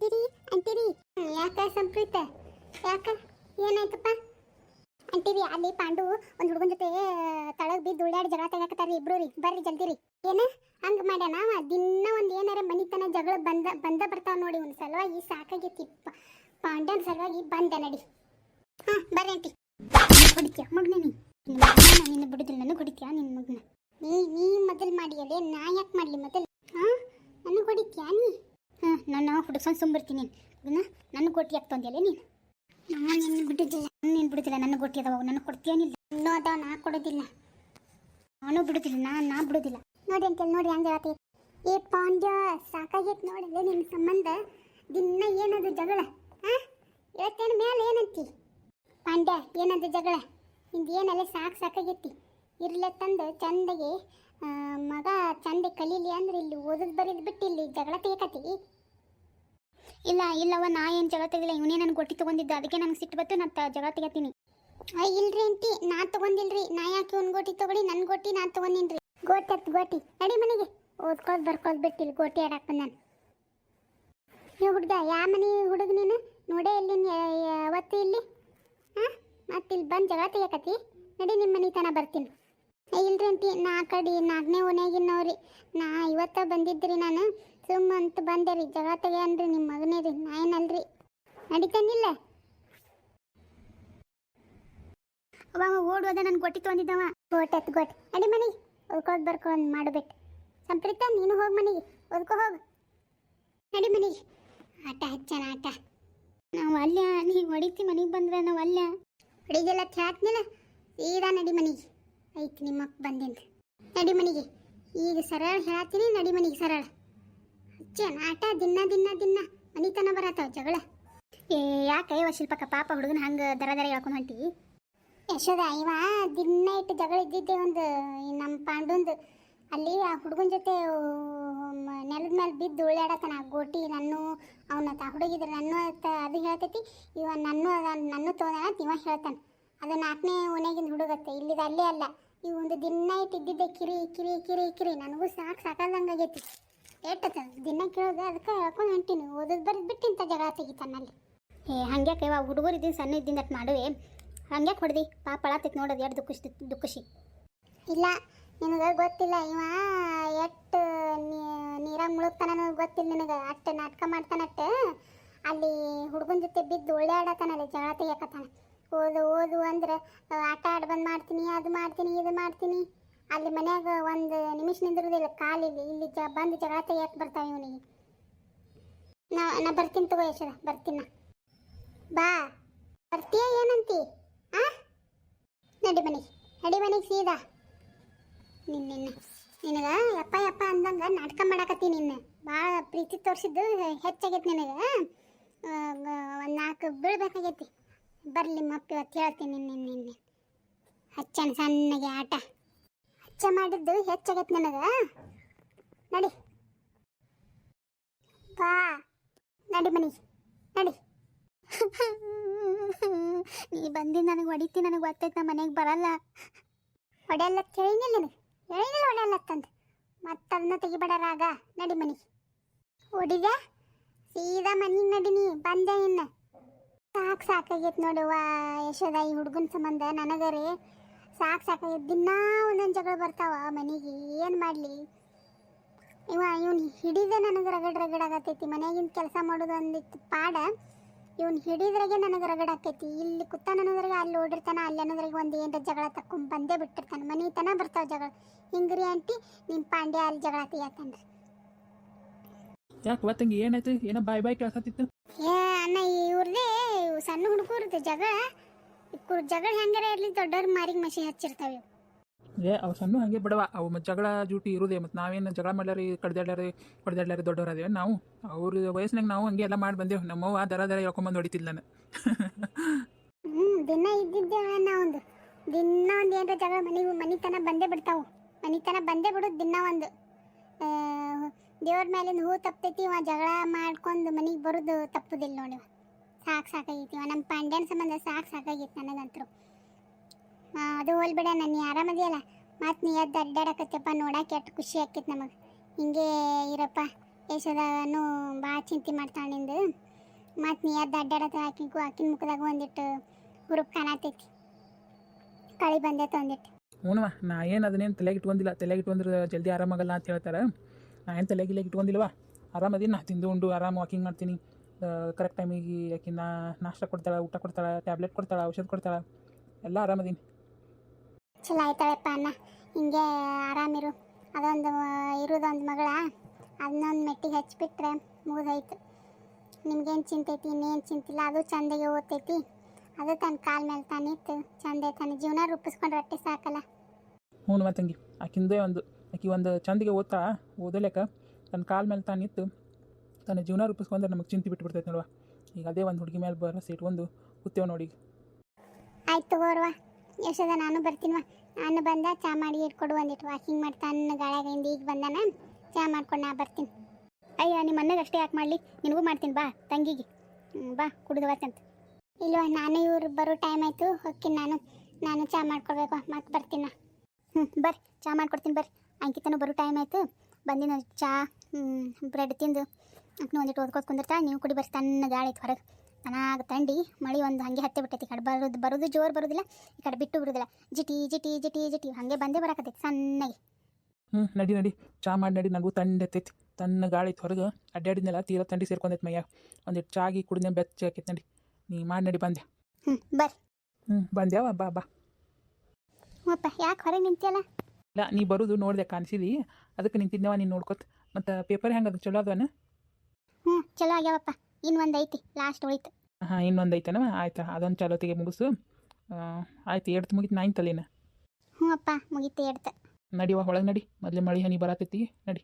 ಅಂಟಿರಿ ಅಂತೀರಿ. ಯಾಕ ಸಂಪ್ರೀತ ಯಾಕ? ಏನಾಯ್ತಪ್ಪ? ಅಂತೀರಿ, ಅಲ್ಲಿ ಪಾಂಡು ಒಂದು ಹುಡುಗನ ಜೊತೆ ತಳಗ್ ಬಿದ್ದು ಉಳ್ಳಾಡಿ ಜಗಳ ತೆಗಾಕತ್ತಾರ ಇಬ್ರು ರೀ ಬರ್ರಿ ಜಲ್ದಿ ರೀ ಏನ? ಹಂಗ ಮಾಡ್ಯಾನ? ದಿನ ಒಂದ್ ಏನಾರ ಮನಿತನ ಜಗಳ ಬಂದ ಬಂದ ಬರ್ತಾವ ನೋಡಿ ಒಂದ್ ಸಲುವಾಗಿ ಸಾಕಾಗೈತಿ ಪಾಂಡ್ಯನ ಸಲುವಾಗಿ ಬಂದ ನಡಿ. ಹಾ, ಬರ್ರಿ ಅಂತಿ. ಹೊಡಿತೀಯ ಮಗನ ನಿನ್ನ ಬಿಡುದಿಲ್ಲ ನನಗೆ ಹೊಡಿತೀಯ ನಿನ್ನ ಮಗ್ನ? ನೀ ನೀ ಮೊದಲು ಮಾಡಿಯಲ್ಲೇ ನಾ ಯಾಕೆ ಮಾಡಲಿ ಮೊದಲು? ಹಾ ನನಗೆ ಹೊಡಿತೀಯ ನೀ? ಹಾಂ ನಾನು ಹುಡುಗ್ಸೊಂದು ಸುಂಬಿರ್ತೀನಿ ನೀನು. ನನ್ನ ಕೊಟ್ಟಿ ಯಾಕೆ ನೀನು? ನಾನು ನಿನ್ನ ಬಿಡುದಿಲ್ಲ, ನೀನು ಬಿಡುದಿಲ್ಲ ನನ್ನ ಗೋಟಿ ಅದಾವ ನನಗೆ ಕೊಡ್ತೀಯನಿಲ್ಲ ಇನ್ನೂ ಅದಾವ ನಾ ಕೊಡೋದಿಲ್ಲ. ನಾನು ಬಿಡುದಿಲ್ಲ ನಾನು ನಾ ಬಿಡುದಿಲ್ಲ. ನೋಡಿ ಅಂತೇಳಿ ನೋಡಿ ಹಂಗೆ ಹೇಳತ್ತಿ. ಏ ಪಾಂಡ್ಯ, ಸಾಕಾಗೈತೆ ನೋಡಿ ನಿನ್ನ ಸಂಬಂಧ. ದಿನ ಏನದು ಜಗಳ? ಹಾಂ? ಇವತ್ತೇನು ಮೇಲೆ ಏನಂತಿ? ಪಾಂಡ್ಯ, ಏನದು ಜಗಳ? ನಿಂದು ಏನಲ್ಲ ಸಾಕು ಸಾಕಾಗೈತಿ. ಇರ್ಲೆ ತಂದು ಚಂದಗೆ ಮಗ ಚಂದ ಕಲೀಲಿ ಅಂದ್ರೆ ಇಲ್ಲಿ ಓದೋದು ಬರೀದು ಬಿಟ್ಟು ಇಲ್ಲಿ ಜಗಳ ತೆಗಿಕತಿ ಇಲ್ಲ ಇಲ್ಲವ ನಾ ಏನು ಜಗಳ ತೆಗಿಲ್ಲ ಇವನೇ ನನಗೆ ಗೊಟ್ಟಿ ತೊಗೊಂಡಿದ್ದ. ಅದಕ್ಕೆ ನನಗೆ ಸಿಟ್ಟು ಬತ್ತು ನಾನು ಜಗಳ ತೆಗತೀನಿ ಅಯ್ಯ ಇಲ್ರಿ ಅಂಟಿ ನಾ ತಗೊಂಡಿಲ್ರಿ. ನಾ ಯಾಕೆ ಒಂದು ಗೋಟಿ ತಗೊಳ್ಳಿ? ನನ್ನ ಗೋಟಿ ನಾ ತಗೊಂಡಿನ್ರಿ. ಗೋಟಿ ಹತ್ತು ಗೋಟಿ. ನಡಿ ಮನೆಗೆ. ಓದ್ಕೊಳ್ ಬರ್ಕೊಳ್ ಬಿಟ್ಟಿಲ್ಲ ಗೋಟಿ ಆಡಾಕ ನಾನು ನೀವು ಹುಡುಗ ಯಾ ಮನೆ ಹುಡುಗ ನೀನು? ನೋಡೇ ಇಲ್ಲಿ ಅವತ್ತು ಇಲ್ಲಿ? ಹಾಂ? ಮತ್ತೆ ಇಲ್ಲಿ ಬಂದು ಜಗಳ ತೆಗಿಯಕತಿ ನಡಿ ನಿಮ್ಮ ಮನೆ ತನ ಬರ್ತೀನಿ. ಇಲ್ರಿ ಅಂಟಿ ನಾ ಕಡಿ ನಾಲ್ಕನೇ ಓನ್ಯಾಗಿನವ್ರಿ ನಾ ಇವತ್ತ ಬಂದಿದ್ರಿ ನಾನು. ಸುಮ್ಮ ಅಂತ ಬಂದೆ ರೀ ತೆಗಿಯನ್ರಿ ನಿಮ್ಮ ಮಗನೇ ರೀ ನಾ ಏನಲ್ರಿ ನಡಿತಾನಿಲ್ಲ ಅವ ನನ್ ನನ್ನ ಗೊಟ್ಟಿ ತೊಗೊಂಡಿದ್ದವ ಗೊಟ್ ನಡಿ ಮನೆಗೆ. ಓದ್ಕೊಳ್ ಬರ್ಕೊಂಡು ಮಾಡಬೇಕು ಸಂಪ್ರೀತ, ನೀನು ಹೋಗಿ ಮನೆಗೆ. ಓದ್ಕೊ ಹೋಗ. ನಡಿ ಮನಿ ಆಟ, ಹಚ್ಚನ ಆಟ. ನಾವು ಅಲ್ಲ, ನೀ ಹೊಡಿತಿ ಮನೆಗೆ ಬಂದ್ರೆ ನಾವು ಅಲ್ಲ. ಹೊಡಿಗೆಲ್ಲ ತ್ಯಾತ್ನಿಲ್ಲ ಸೀದಾ ನಡಿ ಮನೆಗೆ. ಐತಿ ನಿಮ್ಮಪ್ಪ ಬಂದಿಂದ ನಡಿ ಮನೆಗೆ. ಈಗ ಸರಳ ಹೇಳ್ತೀನಿ, ನಡಿ ಮನಿಗೆ ಸರಳ. ಆಟ ದಿನ ದಿನ ದಿನ. ಮನಿತನ ಬರತ್ತಾವ ಜಗಳ. ಏ, ಯಾಕೆ ಇವ ಶಿಲ್ಪಕ್ಕ, ಪಾಪ ಹುಡುಗನ ಹಂಗೆ ದರ ದರ ಹೇಳ್ಕೊಂಡು ಹೊಂಟಿ? ಯಶೋದ ಇವ ದಿನ ಇಟ್ಟು ಜಗಳ ಇದ್ದಿದ್ದೆ ಒಂದು ನಮ್ಮ ಪಾಂಡುಂದು. ಅಲ್ಲಿ ಆ ಹುಡುಗನ ಜೊತೆ ನೆಲದ ಮೇಲೆ ಬಿದ್ದು ಉಳ್ಳಾಡತ್ತಾನ ಗೋಟಿ, ನನ್ನು, ಅವನ ತ ಹುಡುಗಿದ್ರೆ ನನ್ನ ಅದು ಹೇಳ್ತೈತಿ. ಇವ ನನ್ನು ಅದ, ನನ್ನು ತೋದಾನ ಇವ ಹೇಳ್ತಾನೆ. ಅದು ನಾಲ್ಕನೇ ಓನೆಗಿಂದ ಹುಡುಗತ್ತೆ, ಇಲ್ಲಿದ ಅಲ್ಲೇ ಅಲ್ಲ. ಈ ಒಂದು ದಿನ ಇಟ್ಟು ಇದ್ದಿದ್ದೆ ಕಿರಿ ಕಿರಿ ಕಿರಿ ಕಿರಿ. ನನಗೂ ಸಾಕು ಸಾಕಾದಂಗೆ ಏಟದ ದಿನ ಕೇಳೋದು ಅದಕ್ಕೆ ಹೇಳ್ಕೊಂಡು ಹೊಂಟೀನಿ. ಓದೋದು ಬರೆದು ಬಿಟ್ಟು ಇಂಥ ಜಗಳ ತೆಗಿತಾನಲ್ಲಿ ಏ, ಹಂಗ್ಯಾಕೆ ಇವಾಗ ಹುಡುಗರು ಇದ್ದೀನಿ, ಸಣ್ಣ ಇದ್ದಿಂದ ಅಟ್ ಮಾಡುವೆ. ಹಂಗ್ಯಾಕೆ ಹೊಡೆದಿ? ಪಾಪ ಅಳತೈತಿ ನೋಡೋದು ಎರಡು ದುಃಖ ದುಃಖಿ ಇಲ್ಲ, ನಿನಗೆ ಗೊತ್ತಿಲ್ಲ, ಇವ ಎಷ್ಟು ನೀರಾಗ ಮುಳುಗ್ತಾನ ಗೊತ್ತಿಲ್ಲ ನಿನಗೆ. ಅಷ್ಟು ನಾಟಕ ಮಾಡ್ತಾನಟ್ಟು, ಅಲ್ಲಿ ಹುಡುಗನ ಜೊತೆ ಬಿದ್ದು ಒಳ್ಳೆಯಾಡತಾನಲ್ಲಿ ಜಗಳ ತೆಗಿಯಕತ್ತಾನ. ಓದು ಓದು ಅಂದ್ರೆ ಆಟ ಆಡಿ ಬಂದು ಮಾಡ್ತೀನಿ, ಅದು ಮಾಡ್ತೀನಿ, ಇದು ಮಾಡ್ತೀನಿ. ಅಲ್ಲಿ ಮನ್ಯಾಗ ಒಂದು ನಿಮಿಷ ನಿಂದಿರೋದಿಲ್ಲ ಕಾಲಿಲ್ಲಿ ಇಲ್ಲಿ ಜ ಬಂದು ಜಗಳ ತೆಗಿಯಕ್ಕೆ ಬರ್ತಾವ ಇವನಿಗೆ. ನಾ ನಾ ಬರ್ತೀನಿ ತಗೋ ಯಶೋದ ಬರ್ತೀನ ಬಾ. ಬರ್ತೀಯ ಏನಂತಿ? ಆ? ನಡಿ ಮನೆಗೆ ನಡಿ ಮನೆಗೆ ಸೀದಾ. ನಿನ್ನ, ನಿನಗೆ ಯಪ್ಪ ಯಪ್ಪ ಅಂದಂಗ ನಾಟಕ ಮಾಡಾಕತ್ತಿ ನಿನ್ನ. ಭಾಳ ಪ್ರೀತಿ ತೋರಿಸಿದ್ದು ಹೆಚ್ಚಾಗೈತಿ ನಿನಗೆ. ಒಂದು ನಾಲ್ಕು ಬೀಳ್ಬೇಕಾಗೈತಿ. ಬರ್ಲಿ ನಿಮ್ಮಪ್ಪ ಇವತ್ತು ಹೇಳ್ತೀನಿ ನಿನ್ನ ನಿನ್ನ ಹಚ್ಚನ ಸಣ್ಣಗೆ ಆಟ. ಹಚ್ಚ ಮಾಡಿದ್ದು ಹೆಚ್ಚಾಗೈತೆ ನಿನಗ. ನಡಿ. ಬಾ. ನಡಿ ಮನಿ. ನಡಿ. ನೀ ಬಂದಿ ನನಗೆ ಹೊಡಿತಿ, ನನಗೆ ಗೊತ್ತೈತೆ ನಮ್ಮ ಮನೆಗೆ ಬರಲ್ಲ. ಹೊಡೆಯಲ್ಲ ಕೇಳಿನಿಲ್ಲ ನನಗೆ ಹೇಳಿಲ್ಲ ಹೊಡೆಯಲ್ಲ ತಂದು ಮತ್ತೆ ಅದನ್ನ ತೆಗಿಬೇಡರಾಗ ನಡಿ ಮನೆಗೆ ಹೊಡಿದೆ ಸೀದಾ ಮನಿ ನಡಿ ನೀ. ಬಂದೆ ಇನ್ನು ಸಾಕು ಸಾಕಾಗೈತೆ ನೋಡುವ ಯಶೋದ ಈ ಹುಡುಗನ ಸಂಬಂಧ. ನನಗರೆ ಸಾಕು ಸಾಕು ದಿನಾ ಒಂದೊಂದು ಜಗಳ ಬರ್ತಾವ ಮನೆಗೆ ಏನು ಮಾಡಲಿ? ಇವ ಇವನು ಹಿಡಿದೆ ನನಗೆ ರಗಡ್ ರಗಡ್ ಆಗತೈತಿ ಮನೆಯಾಗಿನ ಕೆಲಸ ಮಾಡೋದು ಅಂದಿತ್ತು ಪಾಡ ಇವನು ಹಿಡಿದ್ರಾಗೆ ನನಗೆ ರಗಡ್ ಆಕೈತಿ. ಇಲ್ಲಿ ಕುತ್ತಾನ ಅನ್ನೋದ್ರಾಗೆ ಅಲ್ಲಿ ಓಡಿರ್ತಾನ ಅಲ್ಲಿ ಅನ್ನೋದ್ರಾಗೆ ಒಂದು ಏನರ ಜಗಳ ತಕ್ಕೊಂಡು ಬಂದೇ ಬಿಟ್ಟಿರ್ತಾನೆ. ಮನೆ ತನ ಬರ್ತಾವ ಜಗಳ. ಹಿಂಗ್ರಿ ಆಂಟಿ ನಿಮ್ಮ ಪಾಂಡ್ಯ ಅಲ್ಲಿ ಜಗಳ ತೆಗಿಯತ್ತಂದ್ರೆ ಯಾಕೆ ಇವತ್ತಂಗೆ ಏನಾಯ್ತು? ಏನೋ ಬಾಯ್ ಬಾಯ್ ಕೇಳ್ಸತ್ತಿತ್ತು ಏ ಅಣ್ಣ ಇವ್ರದೇ ಸಣ್ಣ ಹುಡುಗರದ್ದು ಜಗಳ. ಇವ್ರ್ ಜಗಳ ಹೆಂಗಾರ ಇರ್ಲಿ ದೊಡ್ಡವ್ರ ಮಾರಿಗೆ ಮಸಿ ಹಚ್ಚಿರ್ತಾವೆ. ಏ ಅವು ಸಣ್ಣ ಹಂಗೆ ಬಿಡವ. ಅವು ಮತ್ತು ಜಗಳ ಜೂಟಿ ಇರೋದೇ ಮತ್ತು ನಾವೇನು ಜಗಳ ಮಾಡ್ಲಾರಿ ಕಡ್ದಾಡ್ಯಾರಿ ಹೊಡೆದಾಡ್ಲಾರಿ ದೊಡ್ಡವರದೇವೆ ನಾವು? ಅವ್ರ ವಯಸ್ಸಿನಾಗ ನಾವು ಹಂಗೆ ಎಲ್ಲ ಮಾಡಿ ಬಂದೇವು. ನಮ್ಮವ್ವ ದರ ದರ ಹೇಳ್ಕೊಂಬಂದು ಹೊಡಿತಿಲ್ಲ ನಾನು. ಹ್ಞೂ ದಿನ ಇದ್ದಿದ್ದೆ ನಾ ಒಂದು. ದಿನ ಒಂದು ಏನಾರ ಜಗಳ ಮನೆಗೆ ಮನಿತನ ಬಂದೇ ಬಿಡ್ತಾವು. ಮನಿತನ ಬಂದೇ ಬಿಡೋದು ದಿನ ಒಂದು. ದೇವ್ರ ಮೇಲಿಂದ ಹೂ ತಪ್ತೈತಿ ಇವ ಜಗಳ ಮಾಡ್ಕೊಂಡು ಮನೆಗೆ ಬರೋದು ತಪ್ಪುದಿಲ್ಲ ನೋಡಿ. ಸಾಕು ಸಾಕಾಗೈತಿ ಇವ ನಮ್ಮ ಪಾಂಡ್ಯನ ಸಂಬಂಧ ಸಾಕು ಸಾಕಾಗಿತ್ತು ನನಗಂತರು ಅದು ಹೋಲ್ಬಿಡ, ನಾನು ಆರಾಮದಿಯಲ್ಲ? ಮತ್ತು ನೀ ಎದ್ದು ಅಡ್ಡಾಡಕತ್ತಪ್ಪ ನೋಡಕ್ಕೆ ಎಷ್ಟು ಖುಷಿ ಆಕೈತಿ ನಮಗೆ. ಹಿಂಗೆ ಇರಪ್ಪ, ಯಶೋದನು ಭಾಳ ಚಿಂತೆ ಮಾಡ್ತಾಳೆ ನಿಂದು. ಮತ್ತು ನೀ ಎದ್ದು ಅಡ್ಡಾಡತ್ತ ಆಕಿಗೂ, ಆಕಿನ ಮುಖದಾಗ ಒಂದಿಟ್ಟು ಹುರುಪ್ ಕಾಣತೈತಿ. ಕಳಿ ಬಂದೈತೆ ಒಂದಿಟ್ಟು ಹ್ಞೂ ನಾ ಏನು ಅದನ್ನೇನು ತಲೆಗೆ ಇಟ್ಕೊಂಡಿಲ್ಲ. ತಲೆಗೆ ಇಟ್ಕೊಂಡ್ರೆ ಜಲ್ದಿ ಆರಾಮಾಗಲ್ಲ ಅಂತ ಹೇಳ್ತಾರೆ. ನಾ ಏನು ತಲೆಗೆ ಇಟ್ಕೊಂಡಿಲ್ವಾ ನಾ ತಿಂದು ಉಂಡು, ಆರಾಮ ವಾಕಿಂಗ್ ಮಾಡ್ತೀನಿ. ಕರೆಕ್ಟ್ ಟೈಮಿಗೆ ಆಕಿನ ನಾಷ್ಟ ಕೊಡ್ತಾಳೆ ಊಟ ಕೊಡ್ತಾಳೆ ಟ್ಯಾಬ್ಲೆಟ್ ಕೊಡ್ತಾಳೆ ಔಷಧ ಕೊಡ್ತಾಳೆ ಎಲ್ಲ ಆರಾಮದೀನಿ. ಚಲೋ ಆಯ್ತಾಳಪ್ಪ ಅಣ್ಣ. ಹಿಂಗೆ ಆರಾಮಿರು ಅದೊಂದು ಇರೋದೊಂದು ಮಗಳ. ಅದನ್ನೊಂದು ಮೆಟ್ಟಿಗೆ ಹಚ್ಚಿಬಿಟ್ರೆ ಮುಗಿದೋಯ್ತು. ನಿಮ್ಗೇನು ಚಿಂತೆ ಐತಿ ಇನ್ನೇನು ಚಿಂತಿಲ್ಲ ಅದು ಚಂದಗೆ ಓದ್ತೈತಿ. ಅದು ತನ್ನ ಕಾಲ ಮೇಲೆ ತಾನಿತ್ತು ಚಂದ ತಾನೆ. ಜೀವನ ರೂಪಿಸ್ಕೊಂಡು ರೊಟ್ಟಿ ಸಾಕಲ್ಲ. ಹ್ಞೂ ತಂಗಿ. ಆಕಿಂದೇ ಒಂದು ಆಕಿ ಒಂದು ಚಂದಿಗೆ ಓದ್ತಾ ಓದಲೇಕ ತನ್ನ ಕಾಲ ಮೇಲೆ ತಾನು ನಿಂತು ತನ್ನ ಜೀವನ ರೂಪಿಸ್ಕೊಂಡ್ರೆ ನಮಗೆ ಚಿಂತೆ ಬಿಟ್ಟು ಬಿಡ್ತೈತೆ ನೋಡುವ. ಈಗ ಅದೇ ಒಂದು ಹುಡುಗಿ ಮೇಲೆ ಬರೋ ಸೀಟ್ ಒಂದು ಕೂತೇವೆ ನೋಡಿ. ಆಯ್ತು ತಗೋರ್ವ ಯಶೋದ ನಾನು ಬರ್ತೀನಿವ. ನಾನು ಬಂದ ಚಾ ಮಾಡಿ ಇಟ್ಕೊಡು ಒಂದಿಟ್ಟು ವಾಕಿಂಗ್ ಮಾಡ್ತಾನ ಗಾಳಿಯಾಗಿಂದ ಈಗ ಬಂದಾನ? ಚಾ ಮಾಡ್ಕೊಂಡು ನಾ ಬರ್ತೀನಿ. ಅಯ್ಯ, ನಿಮ್ಮ ಅಣ್ಣಗೆ ಅಷ್ಟೇ ಯಾಕೆ ಮಾಡಲಿ? ನಿನಗೂ ಮಾಡ್ತೀನಿ, ಬಾ, ತಂಗಿಗೆ. ಬಾ, ಕುಡಿದು ಬರ್ತಂತ ಇಲ್ವ, ನಾನು ಇವ್ರು ಬರೋ ಟೈಮ್ ಆಯಿತು. ಹೋಗ್ತೀನಿ ನಾನು. ನಾನು ಚಾ ಮಾಡ್ಕೊಡ್ಬೇಕು. ಮತ್ತೆ ಬರ್ತೀನಿ ಹ್ಞೂ ಬರ್ರಿ. ಚಾ ಮಾಡ್ಕೊಡ್ತೀನಿ, ಬರ್ರಿ. ಅಂಕಿತನೂ ಬರೋ ಟೈಮ್ ಆಯಿತು. ಬಂದಿನ ಚಾ ಬ್ರೆಡ್ ತಿಂದು. ಅಂಕನು ಒಂದಿಟ್ಟು ಓದ್ಕೋತ ಕುಂದಿರ್ತಾಳೆ ನೀವು ಕುಡಿ ಬರ್ರಿ ತನ್ನ ಗಾಳಿ ಐತೆ ಹೊರಗೆ. ಚೆನ್ನಾಗಿ ತಂಡಿ ಮಳೆ ಒಂದು ಹಾಗೆ ಹತ್ತೆ ಬಿಟ್ಟೈತಿ ಈ ಕಡೆ ಬರೋದು ಬರೋದು ಜೋರು ಬರೋದಿಲ್ಲ ಈ ಕಡೆ ಬಿಟ್ಟು ಬಿಡೋದಿಲ್ಲ. ಜಿಟಿ ಜಿಟಿ ಜಿಟಿ ಜಿಟಿ ಹಾಗೆ ಬಂದೇ ಬರಾಕತ್ತೈತಿ ಸಣ್ಣಗೆ. ಹ್ಞೂ ನಡಿ ನಡಿ ಚಾ ಮಾಡಿ ನಡಿ ನನಗೂ ತಂಡ ಎತ್ತೈತಿ ತನ್ನ ಗಾಳಿ ಐತೆ ಹೊರಗೆ ಅಡ್ಡಾಡಿದ್ನೆಲ್ಲ ತೀರಾ ತಂಡಿ ಸೇರ್ಕೊಂಡೈತೆ ಮಯ್ಯ ಒಂದಿಟ್ಟು ಚಾಗಿ ಕುಡಿದೆ ಬೆಚ್ಚ ಆಕೈತೆ ನಡಿ. ನೀ ಮಾಡಿ ನಡಿ ಬಂದೆ. ಹ್ಞೂ ಬರ್ರಿ. ಹ್ಞೂ ಬಂದ್ಯಾವ ಬಾ ಬಾ ಅಪ್ಪ ಯಾಕೆ ಹೊರಗೆ ನಿಂತಿಯಲ್ಲ? ಇಲ್ಲ ನೀ ಬರೋದು ನೋಡಿದೆ ಕಾಣಿಸಿದಿ. ಅದಕ್ಕೆ ನಿಂತಿದ್ನವ ನೀನು ನೋಡ್ಕೊತ. ಮತ್ತು ಪೇಪರ್ ಹೆಂಗೆ ಅದು ಚಲೋ ಅದವನ ಹ್ಞೂ ಚಲೋ ಆಗ್ಯಾವಪ್ಪ. ಇನ್ನೊಂದು ಐತಿ ಲಾಸ್ಟ್ ಉಳಿತು. ಹಾಂ ಇನ್ನೊಂದು ಐತನವ ಆಯ್ತಾ ಅದೊಂದು ಚಲೋತಿಗೆ ಮುಗಿಸು. ಆಯ್ತು ಎಡ್ತು ಮುಗಿತು ನೈನ್ ತಲೇನ. ಹ್ಞೂ ಅಪ್ಪ ಮುಗೀತು ಎಡ್ತ. ನಡಿವ ಒಳಗೆ ನಡಿ. ಮೊದಲೇ ಮಳೆ ಹನಿ ಬರತೈತಿ ನಡಿ.